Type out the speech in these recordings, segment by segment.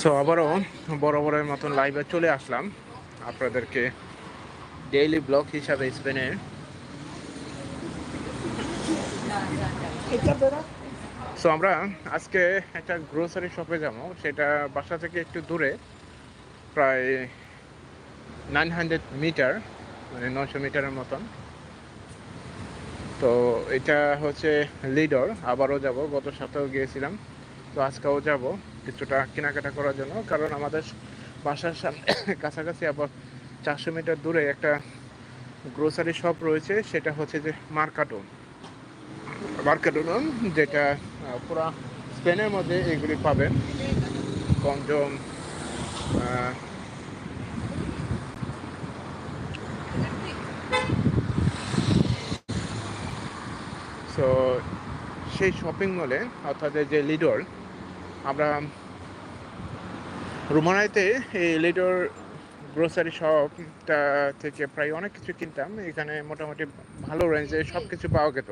So আবারও বরাবরের মতন লাইভে চলে আসলাম। আপনাদেরকে ডেইলি ব্লগ হিসাবে স্পেনের সো আমরা আজকে একটা গ্রোসারি শপে যাব। সেটা বাসা থেকে একটু দূরে, প্রায় নাইন হান্ড্রেড মিটার মানে নশো মিটারের মতন। তো এটা হচ্ছে লিডর, আবারও যাব, গত সপ্তাহে গিয়েছিলাম, তো আজকেও যাব কিছুটা কেনাকাটা করার জন্য, কারণ আমাদের বাসার সামনে কাছাকাছি আবার চারশো মিটার দূরে একটা গ্রোসারি শপ রয়েছে, সেটা হচ্ছে যে মার্কাটো। মার্কাটো যেটা পুরা স্পেনের মধ্যে এগুলি পাবেন। কনজম সো সেই শপিং মলে অর্থাৎ যে লিডর আমরা রুমানাইতে এই লিডর গ্রোসারি শপটা থেকে প্রায় অনেক কিছু কিনতাম। এখানে মোটামুটি ভালো রেঞ্জে সব কিছু পাওয়া যেত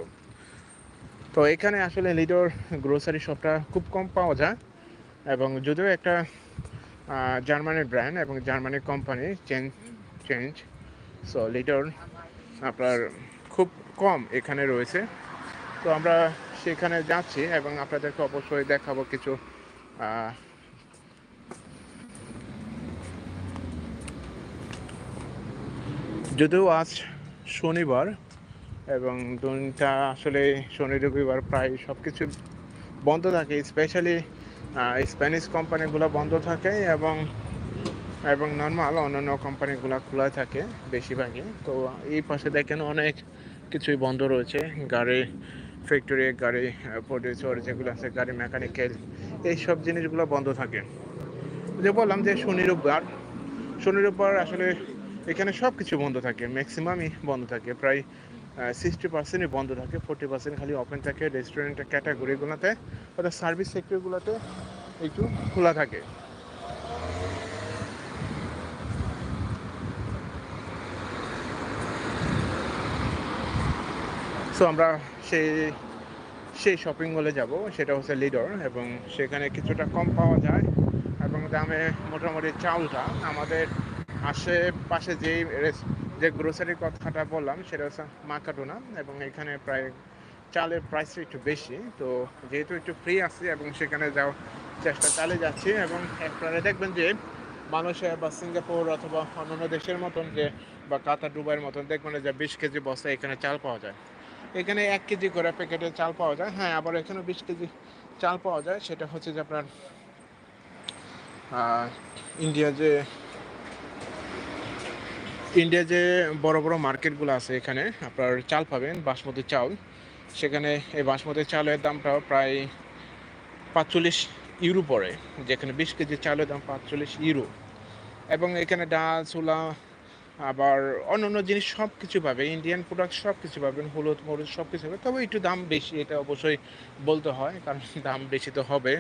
তো এখানে আসলে লিডর গ্রোসারি শপটা খুব কম পাওয়া যায় এবং যদিও একটা জার্মানির ব্র্যান্ড এবং জার্মানির কোম্পানি চেঞ্জ চেঞ্জ সো লিডর আপনার খুব কম এখানে রয়েছে। তো আমরা সেখানে যাচ্ছি এবং আপনাদেরকে অবশ্যই দেখাবো কিছু যদিও আজ শনিবার এবং দিনটা আসলে শনি, রবিবার প্রায় সব কিছু বন্ধ থাকে স্পেশালি স্প্যানিশ কোম্পানিগুলো বন্ধ থাকে এবং এবং নর্মাল অন্যান্য কোম্পানিগুলো খোলা থাকে বেশিরভাগই। তো এই পাশে দেখেন অনেক কিছুই বন্ধ রয়েছে, গাড়ি ফ্যাক্টরি গাড়ি প্রডিউসার যেগুলো আছে, গাড়ি মেকানিক্যাল এইসব জিনিসগুলো বন্ধ থাকে। যে বললাম যে শনি, রোববার। শনি, রোববার আসলে এখানে সব কিছু বন্ধ থাকে ম্যাক্সিমামই বন্ধ থাকে। প্রায় সিক্সটি পার্সেন্টই বন্ধ থাকে ফোর্টি পার্সেন্ট খালি ওপেন থাকে রেস্টুরেন্টের ক্যাটাগরিগুলোতে অর্থাৎ সার্ভিস সেক্টরগুলোতে একটু খোলা থাকে। সো আমরা সেই সেই শপিং মলে যাব। সেটা হচ্ছে লিডর এবং সেখানে কিছুটা কম পাওয়া যায় এবং দামে মোটামুটি চাউলটা আমাদের আশেপাশে যেই যে গ্রোসারির কথাটা বললাম, সেটা হচ্ছে মাকাটোনা এবং এখানে প্রায় চালের প্রাইসটা একটু বেশি। তো যেহেতু একটু ফ্রি আছে এবং সেখানে যাওয়ার চেষ্টা চালিয়ে যাচ্ছি এবং আপনারা দেখবেন যে মালয়েশিয়া বা সিঙ্গাপুর অথবা অন্যান্য দেশের মতন যে বা কাতার, দুবাইয়ের মতন, দেখবেন যে বিশ কেজি বস্তা এখানে চাল পাওয়া যায়। এখানে এক কেজি করে প্যাকেটে চাল পাওয়া যায়। হ্যাঁ আবার এখানে বিশ কেজি চাল পাওয়া যায়। সেটা হচ্ছে যে আপনার ইন্ডিয়া যে ইন্ডিয়া যে বড় বড় মার্কেটগুলো আছে এখানে, আপনার চাল পাবেন, বাসমতি চাল। সেখানে এই বাসমতি চালের দামটা প্রায় পাঁচচল্লিশ ইউরো পড়ে। যেখানে বিশ কেজি চালের দাম পাঁচচল্লিশ ইউরো। এবং এখানে ডাল, ছোলা আবার অন্য অন্য জিনিস সব কিছু পাবে ইন্ডিয়ান প্রোডাক্ট সব কিছু পাবেন, হলুদ মরুদ সব কিছু পাবে তবে একটু দাম বেশি, এটা অবশ্যই বলতে হয়, কারণ দাম বেশি তো হবে।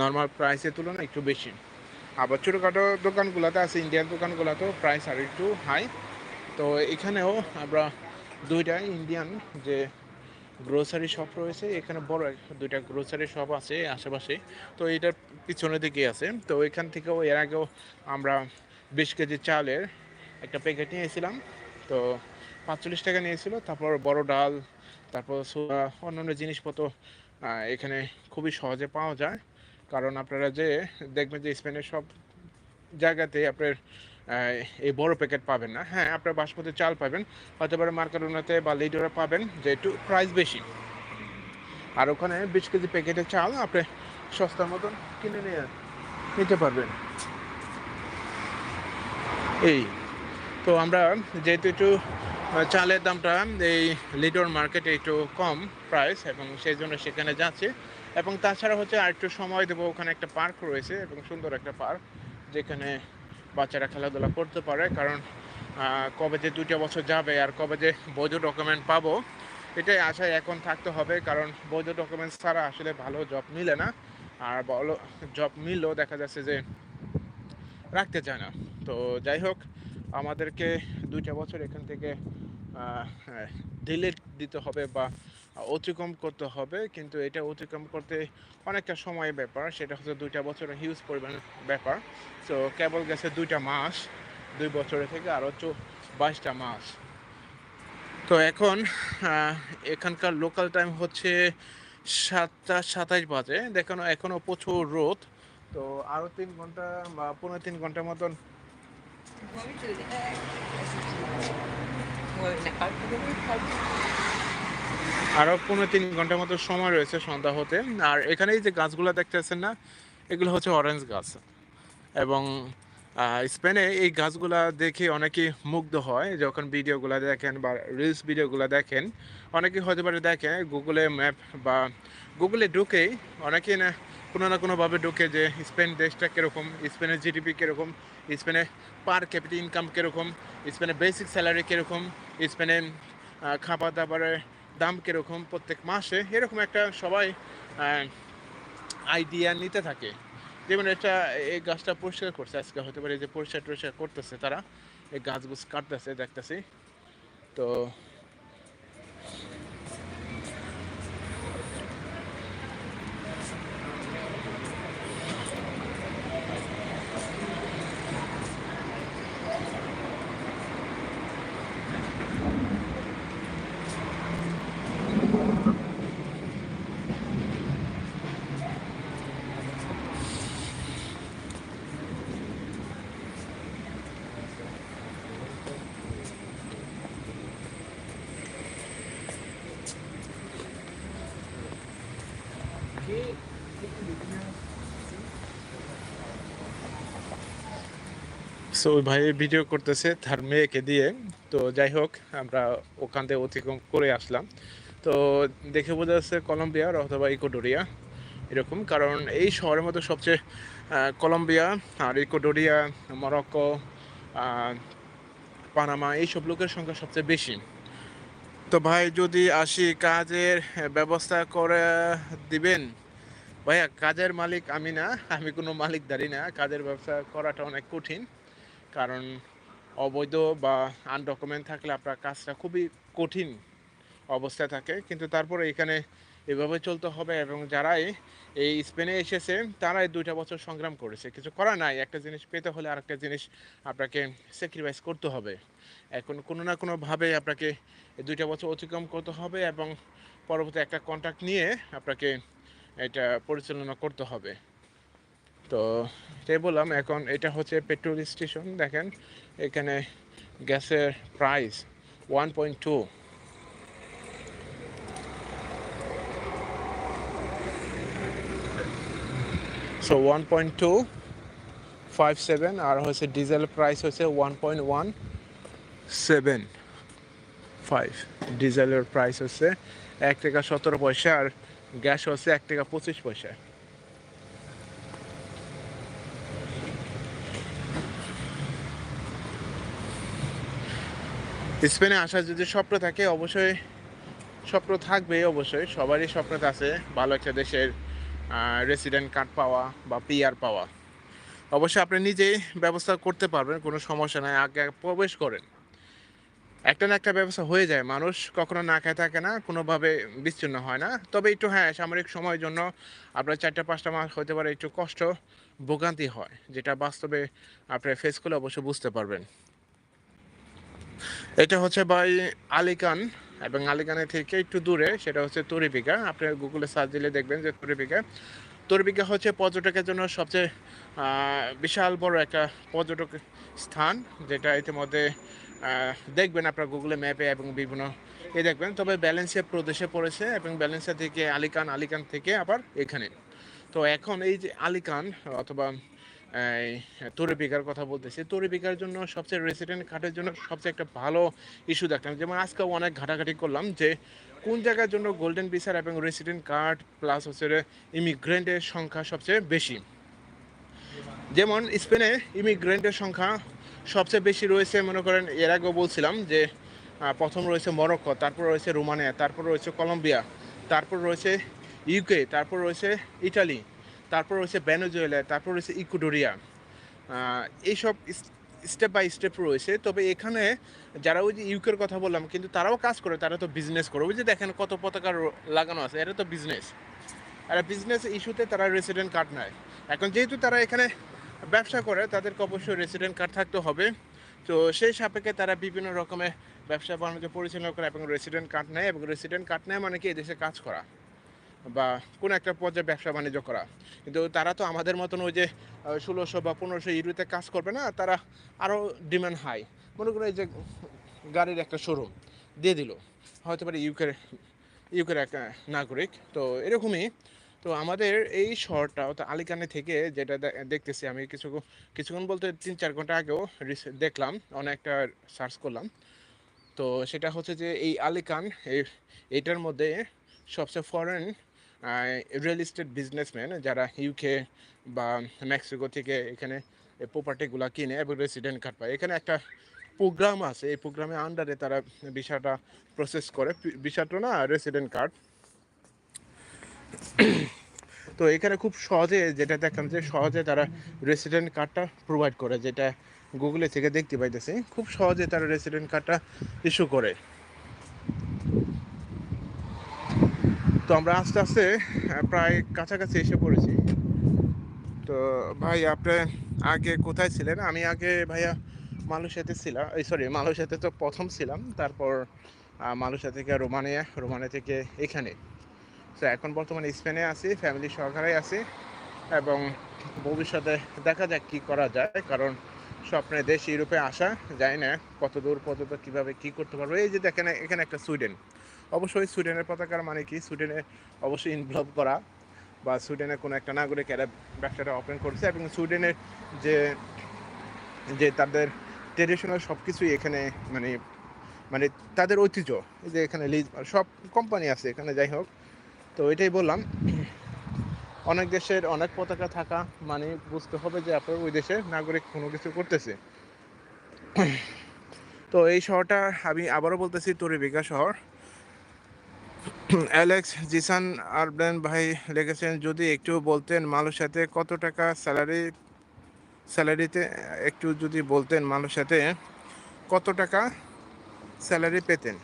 নর্মাল প্রাইসের তুলনায় একটু বেশি। আবার ছোটোখাটো দোকানগুলোতে আছে ইন্ডিয়ান দোকানগুলোতেও প্রাইস আর একটু হাই তো এখানেও আমরা দুইটা ইন্ডিয়ান যে গ্রোসারি শপ রয়েছে, এখানে বড় দুইটা গ্রোসারি শপ আছে আশেপাশে। তো এটার পিছনের দিকে আছে। তো এখান থেকেও এর আগেও আমরা বিশ কেজি চালের একটা প্যাকেট নিয়েছিলাম, তো পাঁচচল্লিশ টাকা নিয়েছিল, তারপর বড় ডাল, তারপর অন্যান্য জিনিসপত্র এখানে খুবই সহজে পাওয়া যায়। কারণ আপনারা যে দেখবেন যে স্পেনের সব জায়গাতে আপনার এই বড় প্যাকেট পাবেন না। হ্যাঁ আপনার বাসমতি চাল পাবেন হতে পারে মার্কারোনাতে বা লিডরে পাবেন, যে একটু প্রাইস বেশি। আর ওখানে বিশ কেজি প্যাকেটের চাল আপনি সস্তার মতন কিনে নিয়ে নিতে পারবেন। এই। তো আমরা যেহেতু একটু চালের দামটা এই লিডর মার্কেটে একটু কম প্রাইস এবং সেই জন্য সেখানে যাচ্ছে। এবং তাছাড়া হচ্ছে আর একটু সময় দেবো, ওখানে একটা পার্ক রয়েছে এবং সুন্দর একটা পার্ক যেখানে বাচ্চারা খেলাধুলা করতে পারে। কারণ কবে যে দুইটা বছর যাবে আর কবে যে বৈধ ডকুমেন্ট পাবো, এটাই আশায় এখন থাকতে হবে। কারণ বৈধ ডকুমেন্টস ছাড়া আসলে ভালো জব মিলে না। আর ভালো জব মিললেও দেখা যাচ্ছে যে রাখতে চায় না। তো যাই হোক আমাদেরকে দুইটা বছর এখান থেকে ডিলেট দিতে হবে বা অতিক্রম করতে হবে। কিন্তু এটা অতিক্রম করতে অনেকটা সময়ের ব্যাপার। সেটা হচ্ছে দুইটা বছরের হিউজ পরিমাণ ব্যাপার। তো কেবল গেছে দুইটা মাস, দুই বছরের থেকে আরও চো, বাইশটা মাস। তো এখন এখানকার লোকাল টাইম হচ্ছে সাতটা সাতাশ বাজে। দেখুন এখনও প্রচুর রোদ। তো আরও তিন ঘণ্টা বা পনেরো তিন ঘণ্টার মতন আরও পনেরো তিন ঘণ্টার মতো সময় রয়েছে সন্ধ্যা হতে। আর এখানে যে গাছগুলো দেখতেছেন না, এগুলো হচ্ছে অরেঞ্জ গাছ। এবং স্পেনে এই গাছগুলা দেখে অনেকেই মুগ্ধ হয় যখন ভিডিওগুলো দেখেন বা রিলস ভিডিওগুলো দেখেন। অনেকে হতে পারে দেখে গুগলে ম্যাপ বা গুগলে ঢুকেই অনেকেই না কোনো না কোনোভাবে ঢুকে যে স্পেন দেশটা কীরকম স্পেনের জিডিপি কীরকম স্পেনে পার ক্যাপিটাল ইনকাম কীরকম স্পেনের বেসিক স্যালারি কীরকম স্পেনে খাবার দাবারের দাম কীরকম, প্রত্যেক মাসে এরকম একটা সবাই আইডিয়া নিতে থাকে। যেমন এটা, এই গাছটা পরিষ্কার করছে, আজকে হতে পারে যে পরিষ্কার টরিষ্কার করতেছে তারা, এই গাছগুছ কাটতেছে, দেখতেছি। তো সো ভাই ভিডিও করতেছে তার মেয়েকে দিয়ে। তো যাই হোক, আমরা ওখান থেকে অতিক্রম করে আসলাম। তো দেখে বোঝা যাচ্ছে কলম্বিয়া অথবা ইকোডোরিয়া এরকম। কারণ এই শহরের মধ্যে সবচেয়ে কলম্বিয়া আর ইকোডোরিয়া মরক্কো পানামা এইসব লোকের সংখ্যা সবচেয়ে বেশি। তো ভাই, যদি আসি কাজের ব্যবস্থা করে দিবেন ভাইয়া, কাজের মালিক আমি না, আমি কোনো মালিকদারি না। কাজের ব্যবসা করাটা অনেক কঠিন, কারণ অবৈধ বা আনডকুমেন্ট থাকলে আপনার কাজটা খুবই কঠিন অবস্থায় থাকে। কিন্তু তারপরে এখানে এভাবে চলতে হবে এবং যারাই এই স্পেনে এসেছে, তারাই দুইটা বছর সংগ্রাম করেছে। কিছু করা নাই, একটা জিনিস পেতে হলে আরেকটা জিনিস আপনাকে স্যাক্রিফাইস করতে হবে। এখন কোনো না কোনোভাবে আপনাকে দুইটা বছর অতিক্রম করতে হবে এবং পরবর্তী একটা কন্ট্যাক্ট নিয়ে আপনাকে এটা পরিচালনা করতে হবে। তো এটাই বললাম, এখন এটা হচ্ছে পেট্রোল স্টেশন, দেখেন। এখানে গ্যাসের price one point two. So one point two five seven আর হচ্ছে ডিজেল প্রাইস হচ্ছে one point one seven five ডিজেলের প্রাইস হচ্ছে এক টাকা সতেরো পয়সা, আর গ্যাস হচ্ছে এক টাকা পঁচিশ পয়সা। স্পেনে আসার যদি স্বপ্ন থাকে, অবশ্যই স্বপ্ন থাকবে, অবশ্যই। সবারই স্বপ্ন আছে ভালো একটা দেশের রেসিডেন্ট কার্ড পাওয়া বা পিআর পাওয়া। অবশ্যই আপনি নিজেই ব্যবস্থা করতে পারবেন, কোনো সমস্যা নাই। আগে প্রবেশ করেন। একটা না একটা ব্যবস্থা হয়ে যায়। মানুষ কখনো না খেয়ে থাকে না, কোনোভাবে বিচ্ছিন্ন হয় না। তবে একটু হ্যাঁ সামরিক সময়ের জন্য আপনার চারটা, পাঁচটা মাস হতে পারে একটু কষ্ট, ভোগান্তি হয়, যেটা বাস্তবে আপনি ফেস করলে অবশ্যই বুঝতে পারবেন। এটা হচ্ছে বাই আলিকান এবং আলিকানের থেকে একটু দূরে, সেটা হচ্ছে তরিবিকা। আপনি গুগলে সার্চ দিলে দেখবেন যে তরিবিকা। তরিবিকা হচ্ছে পর্যটকের জন্য সবচেয়ে বিশাল বড় একটা পর্যটক স্থান, যেটা ইতিমধ্যে দেখবেন আপনার গুগলে ম্যাপে এবং বিভিন্ন এ দেখবেন। তবে ব্যালেন্সিয়া প্রদেশে পড়েছে এবং ব্যালেন্সিয়া থেকে আলিকান আলিকান থেকে আবার এখানে। তো এখন এই যে আলিকান অথবা, এই তরিপিকার কথা বলতেছি তরিপিকার জন্য সবচেয়ে রেসিডেন্ট কার্ডের জন্য সবচেয়ে একটা ভালো ইস্যু দেখলাম। যেমন আজকে অনেক ঘাটাঘাটি করলাম যে কোন জায়গার জন্য গোল্ডেন ভিসার এবং রেসিডেন্ট কার্ড প্লাস হচ্ছে ইমিগ্রেন্টের সংখ্যা সবচেয়ে বেশি। যেমন স্পেনে ইমিগ্রেন্টের সংখ্যা সবচেয়ে বেশি রয়েছে, মনে করেন, এর আগেও বলছিলাম যে প্রথম রয়েছে মরক্কো, তারপর রয়েছে রোমানিয়া, তারপর রয়েছে কলম্বিয়া, তারপর রয়েছে ইউকে তারপর রয়েছে ইটালি, তারপর রয়েছে ভেনেজুয়েলা, তারপর রয়েছে ইকুডোরিয়া এইসব স্টেপ বাই স্টেপ রয়েছে, তবে এখানে যারা ওই যে ইউকের কথা বললাম, কিন্তু তারাও কাজ করে, তারা তো বিজনেস করে। ওই যে দেখেন কত পতাকা লাগানো আছে এটা তো বিজনেস আর বিজনেস ইস্যুতে তারা রেসিডেন্ট কার্ড নেয়। এখন যেহেতু তারা এখানে ব্যবসা করে তাদেরকে অবশ্যই রেসিডেন্ট কার্ড থাকতে হবে। তো সেই সাপেক্ষে তারা বিভিন্ন রকমের ব্যবসা বাণিজ্য পরিচালনা করে এবং রেসিডেন্ট কার্ড নেয় এবং রেসিডেন্ট কার্ড নেয় মানে কি এদেশে কাজ করা বা কোনো একটা পর্যায়ে ব্যবসা বাণিজ্য করা। কিন্তু তারা তো আমাদের মতন ওই যে ষোলোশো বা পনেরোশো ইউরোতে কাজ করবে না, তারা আরও ডিমান্ড হাই মনে করো এই যে গাড়ির একটা শোরুম দিয়ে দিল, হয়তো পারে ইউকের ইউকের এক নাগরিক। তো এরকমই তো আমাদের এই শহরটা, অর্থাৎ আলিকানে থেকে যেটা দেখতেছি আমি কিছু কিছুক্ষণ বলতে তিন চার ঘণ্টা আগেও দেখলাম, অনেকটা সার্চ করলাম। তো সেটা হচ্ছে যে এই আলিকান, এই, এটার মধ্যে সবচেয়ে ফরেন রিয়েল এস্টেট বিজনেসম্যান যারা ইউকে বা মেক্সিকো থেকে এখানে প্রপার্টিগুলো কিনে এবং রেসিডেন্ট কার্ড পায়। এখানে একটা প্রোগ্রাম আছে, এই প্রোগ্রামের আন্ডারে তারা বিষয়টা প্রসেস করে। বিষয়টা না রেসিডেন্ট কার্ড তো এখানে খুব সহজে যেটা দেখলাম যে সহজে তারা রেসিডেন্ট কার্ডটা প্রোভাইড করে, যেটা গুগলে থেকে দেখতে পাইতেছি। খুব সহজে তারা রেসিডেন্ট কার্ডটা ইস্যু করে। তো আমরা আস্তে আস্তে প্রায় কাছাকাছি এসে পড়েছি। তো ভাই, আপনি আগে কোথায় ছিলেন? আমি আগে ভাইয়া মালয়েশিয়াতে ছিলাম এই সরি মালয়েশিয়াতে তো প্রথম ছিলাম। তারপর মালয়েশিয়া থেকে রোমানিয়া রোমানিয়া থেকে এখানে। তো এখন বর্তমানে স্পেনে আছি ফ্যামিলি সহকারে আছি এবং ভবিষ্যতে দেখা যাক কি করা যায়, কারণ স্বপ্নে দেশ ইউরোপে আসা যায় না, কত দূর পর্যন্ত কীভাবে কী করতে পারব? এই যে দেখেন, এখানে একটা সুইডেন অবশ্যই সুইডেনের পতাকার মানে কি? সুইডেনে অবশ্যই ইনভলভ করা বা সুইডেনের কোনো একটা নাগরিক এরা ব্যবসাটা ওপেন করছে এবং সুইডেনের যে যে তাদের ট্রেডিশনাল সব কিছুই এখানে মানে মানে তাদের ঐতিহ্য যে এখানে লিজ সব কোম্পানি আছে এখানে, যাই হোক। তো এটাই বললাম। অনেক দেশের অনেক পতাকা থাকা মানে বুঝতে হবে যে আপনার ওই দেশের নাগরিক কোনো কিছু করতেছে। তো এই শহরটা আমি আবারও বলতেছি তরিবিকা শহর। অ্যালেক্স জিসান আরবেন ভাই লিখেছেন, যদি একটু বলতেন মানুষ সাথে কত টাকা স্যালারি, স্যালারিতে একটু যদি বলতেন মানুষ সাথে কত টাকা স্যালারি পেতেন?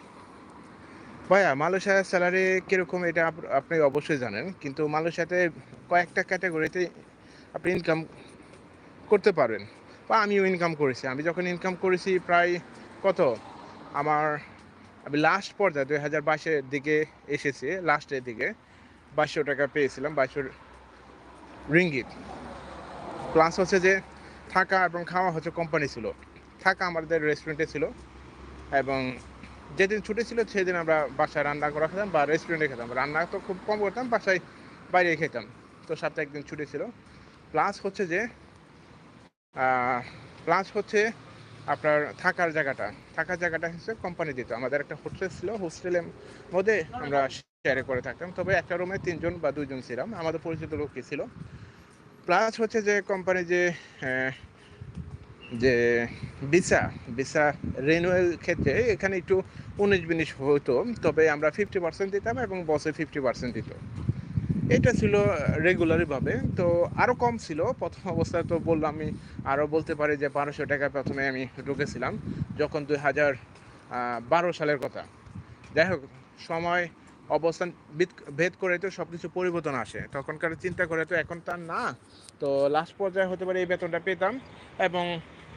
ভাইয়া, মালয়েশিয়ার স্যালারি কীরকম এটা আপ- আপনি অবশ্যই জানেন, কিন্তু মালয়েশিয়াতে কয়েকটা ক্যাটাগরিতে আপনি ইনকাম করতে পারবেন। বা আমিও ইনকাম করেছি। আমি যখন ইনকাম করেছি প্রায় কত? আমার, আমি লাস্ট পর্যায়ে দুই হাজার বাইশের দিকে এসেছি লাস্টের দিকে বাইশশো টাকা পেয়েছিলাম বাইশশো রিঙ্গিত। প্লাস হচ্ছে যে থাকা এবং খাওয়া হচ্ছে কোম্পানি ছিল। থাকা আমাদের রেস্টুরেন্টে ছিল এবং যেদিন ছুটি ছিল, সেদিন আমরা বাসায় রান্না করা খেতাম বা রেস্টুরেন্টে খেতাম। রান্না তো খুব কম করতাম, বাসায় বাইরে খেতাম। তো সপ্তাহে একদিন ছুটি ছিল। প্লাস হচ্ছে যে প্লাস হচ্ছে আপনার থাকার জায়গাটা। থাকার জায়গাটা হচ্ছে কোম্পানি দিত। আমাদের একটা হোস্টেল ছিল হোস্টেলের মধ্যে আমরা শেয়ারে করে থাকতাম। তবে একটা রুমে তিনজন বা দুইজন ছিলাম। আমাদের পরিচিত লোকই ছিল। প্লাস হচ্ছে যে কোম্পানি যে যে ভিসা ভিসা রিনুয়াল ক্ষেত্রে এখানে একটু উনিশ বিনিশ হতো, তবে আমরা ফিফটি পার্সেন্ট দিতাম এবং বসে ফিফটি পার্সেন্ট দিত। এটা ছিল রেগুলারভাবে তো আরও কম ছিল। প্রথম অবস্থায় তো বললাম আমি আরও বলতে পারি যে বারোশো টাকা প্রথমে আমি ঢুকেছিলাম, যখন দুই হাজার বারো সালের কথা। যাই হোক, সময়, অবস্থান ভেদ করে তো সব কিছু পরিবর্তন আসে। তখনকার চিন্তা করে তো এখন তার না, তো লাস্ট পর্যায়ে হতে পারে এই বেতনটা পেতাম এবং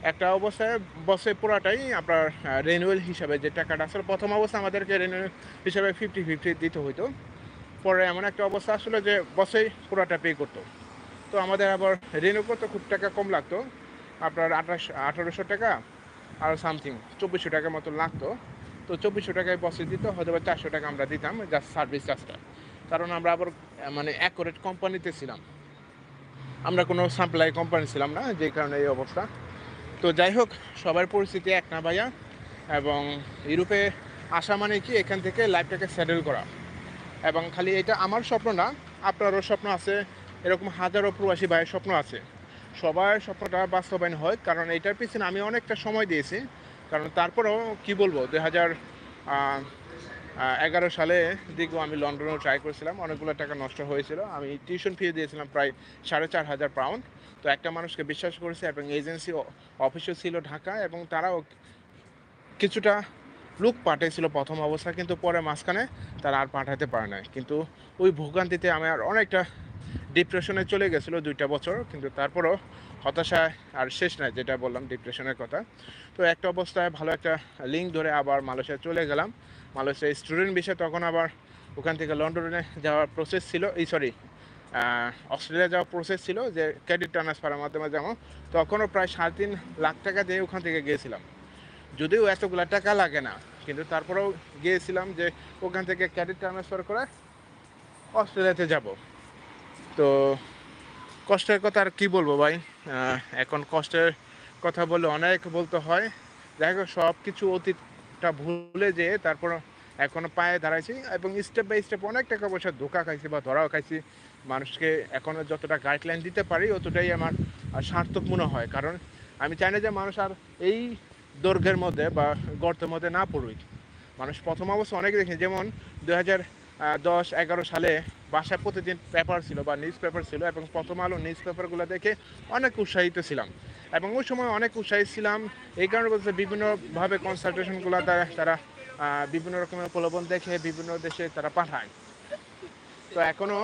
একটা অবস্থায় বসে পুরাটাই আপনার রেনুয়াল হিসাবে যে টাকাটা আসলে প্রথম অবস্থা আমাদেরকে রেনুয়েল হিসাবে ফিফটি ফিফটি দিতে হইতো। পরে এমন একটা অবস্থা আসলে যে বসেই পুরাটা পে করতো। তো আমাদের আবার রেনু করতে খুব টাকা কম লাগতো। আপনার আঠাশ, আঠারোশো টাকা আর সামথিং চব্বিশশো টাকার মতো লাগতো। তো চব্বিশশো টাকায় বসে দিত হয়তো বা চারশো টাকা আমরা দিতাম জাস্ট সার্ভিস চার্জটা কারণ আমরা আবার মানে অ্যাকোরেট কোম্পানিতে ছিলাম। আমরা কোনো সাপ্লাই কোম্পানি ছিলাম না, যে কারণে এই অবস্থা। তো যাই হোক, সবার পরিস্থিতি এক না ভাইয়া। এবং ইউরোপে আসা মানে কি, এখান থেকে লাইফটাকে সেটেল করা। এবং খালি এটা আমার স্বপ্ন না, আপনারও স্বপ্ন আছে, এরকম হাজারো প্রবাসী ভাইয়ের স্বপ্ন আছে। সবার স্বপ্নটা বাস্তবায়ন হয়, কারণ এটার পিছনে আমি অনেকটা সময় দিয়েছি। কারণ তারপরেও কি বলব, দুই হাজার এগারো সালে দিকেও আমি লন্ডনেও ট্রাই করেছিলাম। অনেকগুলো টাকা নষ্ট হয়েছিল। আমি টিউশন ফি দিয়েছিলাম প্রায় সাড়ে চার হাজার পাউন্ড তো একটা মানুষকে বিশ্বাস করেছে এবং এজেন্সি অফিসও ছিল ঢাকা এবং তারাও কিছুটা লুক পাঠিয়েছিল প্রথম অবস্থা, কিন্তু পরে মাঝখানে তারা আর পাঠাতে পারে না কিন্তু ওই ভোগান্তিতে আমি আর অনেকটা ডিপ্রেশনে চলে গেছিল দুইটা বছর, কিন্তু তারপরও হতাশায় আর শেষ নাই, যেটা বললাম ডিপ্রেশনের কথা। তো একটা অবস্থায় ভালো একটা লিঙ্ক ধরে আবার মালয়েশিয়া চলে গেলাম। মালয়েশিয়া স্টুডেন্ট বিষয়ে তখন আবার ওখান থেকে লন্ডনে যাওয়ার প্রসেস ছিল। এই সরি অস্ট্রেলিয়া যাওয়ার প্রসেস ছিল যে ক্রেডিট ট্রান্সফারের মাধ্যমে যেমন তখনও প্রায় সাড়ে তিন লাখ টাকা দিয়ে ওখান থেকে গিয়েছিলাম। যদিও এতগুলা টাকা লাগে না, কিন্তু তারপরেও গিয়েছিলাম যে ওখান থেকে ক্রেডিট ট্রান্সফার করে অস্ট্রেলিয়াতে যাব। তো কষ্টের কথা আর কী বলব ভাই? এখন কষ্টের কথা বলে অনেক বলতে হয়। দেখো সব কিছু অতীতটা ভুলে যেয়ে তারপর এখনও পায়ে দাঁড়াইছি এবং স্টেপ বাই স্টেপ অনেক টাকা পয়সা ধোকা খাইছি বা ধরাও খাইছি। মানুষকে এখনও যতটা গাইডলাইন দিতে পারি, অতটাই আমার সার্থক মনে হয়। কারণ আমি চাই না যে মানুষ আর এই দৈর্ঘ্যের মধ্যে বা গর্তের মধ্যে না পড়ুক। মানুষ প্রথম অবস্থা অনেক দেখে যেমন দু হাজার দশ, এগারো সালে বাসায় প্রতিদিন পেপার ছিল বা নিউজ পেপার ছিল এবং প্রথম আলো নিউজ পেপারগুলো দেখে অনেক উৎসাহিত ছিলাম। এবং ওই সময় অনেক উৎসাহী ছিলাম। এই কারণে বলতে বিভিন্নভাবে কনসালটেশনগুলো তারা তারা বিভিন্ন রকমের প্রলোভন দেখে বিভিন্ন দেশে তারা পাঠায়। তো এখনও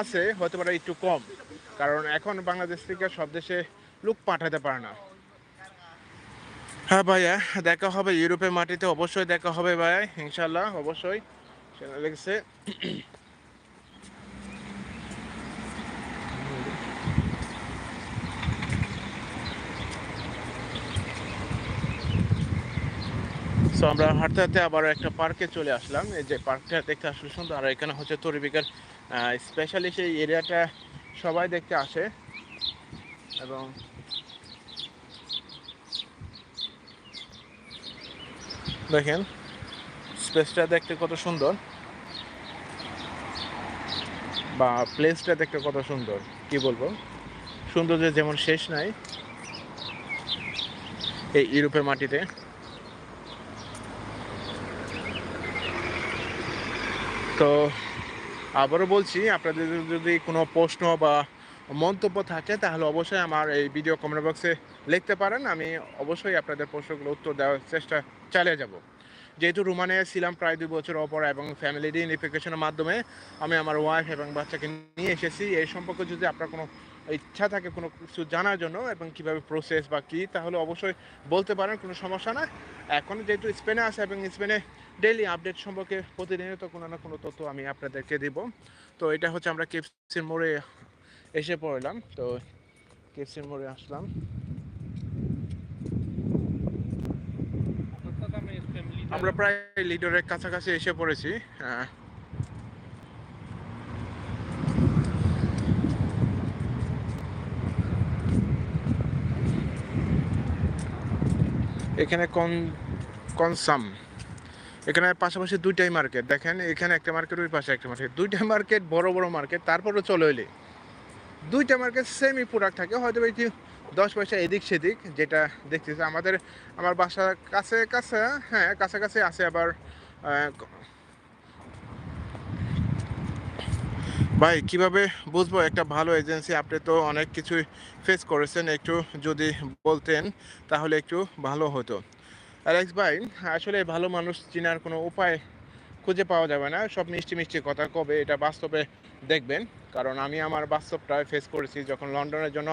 আছে, হতে পারে একটু কম। কারণ এখন বাংলাদেশ থেকে সব দেশে লোক পাঠাতে পারে না। হ্যাঁ ভাইয়া, দেখা হবে ইউরোপের মাটিতে। অবশ্যই দেখা হবে ভাইয়া ইনশাল্লাহ অবশ্যই। সেটা লেগেছে সো আমরা হাঁটতে হাঁটতে আবার একটা পার্কে চলে আসলাম। এই যে পার্কটা দেখতে আসলে সুন্দর। আর এখানে হচ্ছে তরিবিকার স্পেশালি সেই এরিয়াটা সবাই দেখতে আসে। এবং দেখেন স্পেসটা দেখতে কত সুন্দর। বা প্লেসটা দেখতে কত সুন্দর, কি বলব? সৌন্দর্যের যেমন শেষ নাই এই ইউরোপের মাটিতে। তো আবারও বলছি, আপনাদের যদি কোনো প্রশ্ন বা মন্তব্য থাকে, তাহলে অবশ্যই আমার এই ভিডিও কমেন্ট বক্সে লিখতে পারেন, আমি অবশ্যই আপনাদের প্রশ্নগুলো উত্তর দেওয়ার চেষ্টা চালিয়ে যাব। যেহেতু রোমানে ছিলাম প্রায় দুই বছর অপর এবং ফ্যামিলি রিউনিফিকেশনের মাধ্যমে আমি আমার ওয়াইফ এবং বাচ্চাকে নিয়ে এসেছি। এই সম্পর্কে যদি আপনার কোনো ইচ্ছা থাকে কোনো কিছু জানার জন্য এবং কীভাবে প্রসেস বা কী, তাহলে অবশ্যই বলতে পারেন, কোনো সমস্যা না এখন যেহেতু স্পেনে আছে এবং স্পেনে ডেইলি আপডেট সম্পর্কে প্রতিনিয়ত কোনো না কোনো তথ্য আমি আপনাদেরকে দিব। তো এটা হচ্ছে আমরা কেপসির মোড়ে এসে পড়লাম। তো কেপসির মোড়ে আসলাম। আমরা প্রায় লিডারের কাছাকাছি এসে পড়েছি। এখানে কন, কনসাম। এখানে পাশাপাশি দুইটাই মার্কেট। দেখেন, এখানে একটা মার্কেট, ওই পাশে একটা মার্কেট। দুইটা মার্কেট, বড় বড় মার্কেট, তারপরও চলে এলে। দুইটা মার্কেট সেমই প্রোডাক্ট থাকে হয়তো একটু দশ পয়সা এদিক সেদিক যেটা দেখতেছে। আমাদের, আমার বাসার কাছে কাছে হ্যাঁ কাছাকাছি আছে আবার ভাই, কীভাবে বুঝব? একটা ভালো এজেন্সি আপনি তো অনেক কিছুই ফেস করেছেন। একটু যদি বলতেন, তাহলে একটু ভালো হতো। অ্যালেক্স ভাই, আসলে ভালো মানুষ চেনার কোনো উপায় খুঁজে পাওয়া যাবে না। সব মিষ্টি মিষ্টি কথা কবে এটা বাস্তবে দেখবেন। কারণ আমি আমার বাস্তবটা ফেস করেছি যখন লন্ডনের জন্য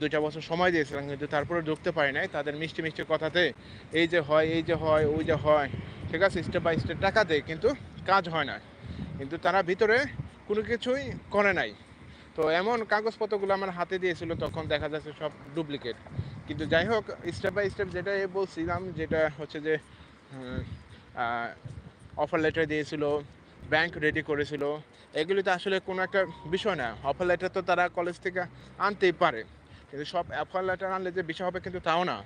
দুইটা বছর সময় দিয়েছিলাম, কিন্তু তারপরে ঢুকতে পারি নাই। তাদের মিষ্টি মিষ্টি কথাতে এই যে হয়, এই যে হয়, ওই যে হয়, ঠিক আছে? স্টেপ বাই স্টেপ টাকা দেয়, কিন্তু কাজ হয় না। কিন্তু তারা ভিতরে কোনো কিছুই করে নাই। তো এমন কাগজপত্রগুলো আমার হাতে দিয়েছিল, তখন দেখা যাচ্ছে সব ডুপ্লিকেট কিন্তু যাই হোক স্টেপ বাই স্টেপ যেটা বলছিলাম, যেটা হচ্ছে যে অফার লেটার দিয়েছিল ব্যাংক রেডি করেছিল। এগুলি তো আসলে কোনো একটা বিষয় না। অফার লেটার তো তারা কলেজ থেকে আনতেই পারে। কিন্তু সব অফার লেটার আনলে যে বিষয় হবে কিন্তু তাও না।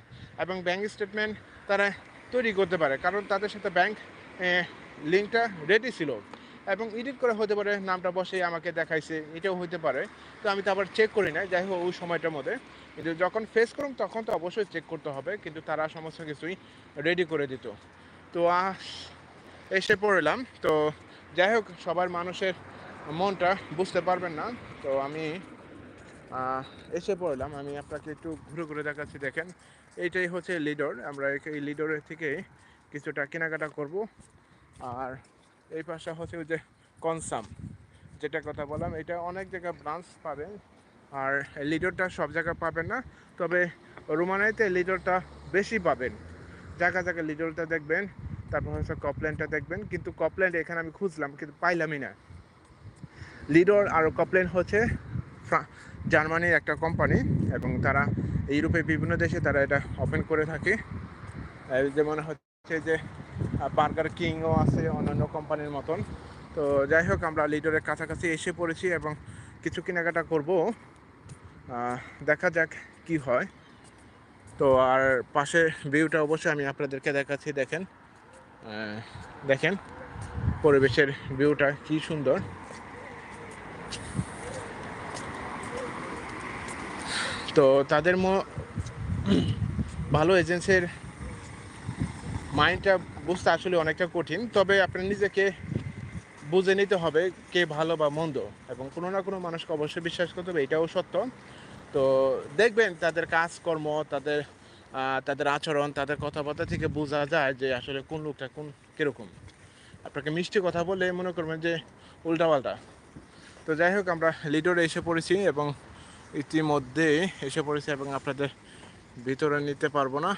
এবং ব্যাংক স্টেটমেন্ট তারা তৈরি করতে পারে, কারণ তাদের সাথে ব্যাংক লিঙ্কটা রেডি ছিল। এবং এডিট করে হতে পারে, নামটা বসে আমাকে দেখাইছে, এটাও হতে পারে। তো আমি তো আবার চেক করি না যাই হোক, ওই সময়টার মধ্যে। কিন্তু যখন ফেস করুম, তখন তো অবশ্যই চেক করতে হবে। কিন্তু তারা সমস্ত কিছুই রেডি করে দিত। তো এসে পড়লাম। তো যাই হোক, সবার মানুষের মনটা বুঝতে পারবেন না। তো আমি এসে পড়লাম। আমি আপনাকে একটু ঘুরে ঘুরে দেখাচ্ছি, দেখেন। এইটাই হচ্ছে লিডর। আমরা এই লিডরের থেকে কিছুটা কেনাকাটা করব। আর এই পাশে হচ্ছে ওই যে কনসাম, যেটা কথা বললাম। এটা অনেক জায়গায় ব্রাঞ্চ পাবেন। আর লিডরটা সব জায়গায় পাবেন না। তবে রোমানাইতে লিডরটা বেশি পাবেন। জায়গা জায়গায় লিডরটা দেখবেন। তারপর হচ্ছে কপল্যান্ডটা দেখবেন। কিন্তু কপল্যান্ড এখানে আমি খুঁজলাম, কিন্তু পাইলামই না। লিডর আর কপলেন হচ্ছে জার্মানির একটা কোম্পানি এবং তারা ইউরোপের বিভিন্ন দেশে তারা এটা ওপেন করে থাকে। যেমন হচ্ছে যে বার্গার কিংও আছে অন্যান্য কোম্পানির মতন। তো যাই হোক, আমরা লিডরের কাছাকাছি এসে পড়েছি এবং কিছু কেনাকাটা করব। দেখা যাক কি হয়। তো আর পাশের ভিউটা অবশ্যই আমি আপনাদেরকে দেখাচ্ছি, দেখেন। দেখেন পরিবেশের ভিউটা কি সুন্দর। তো তাদের ভালো এজেন্সির মাইন্ডটা বুঝতে আসলে অনেকটা কঠিন, তবে আপনি নিজেকে বুঝে নিতে হবে কে ভালো বা মন্দ, এবং কোনো না কোনো মানুষকে অবশ্যই বিশ্বাস করতে হবে, এটাও সত্য। তো দেখবেন তাদের কাজকর্ম, তাদের তাদের আচরণ, তাদের কথাবার্তা থেকে বোঝা যায় যে আসলে কোন লোকটা কোন কীরকম। আপনাকে মিষ্টি কথা বলে মনে করবেন যে উল্টাপাল্টা। তো যাই হোক, আমরা লিডরে এসে পড়েছি এবং ইতিমধ্যে এসে পড়েছি এবং আপনাদের ভিতরে নিতে পারব না।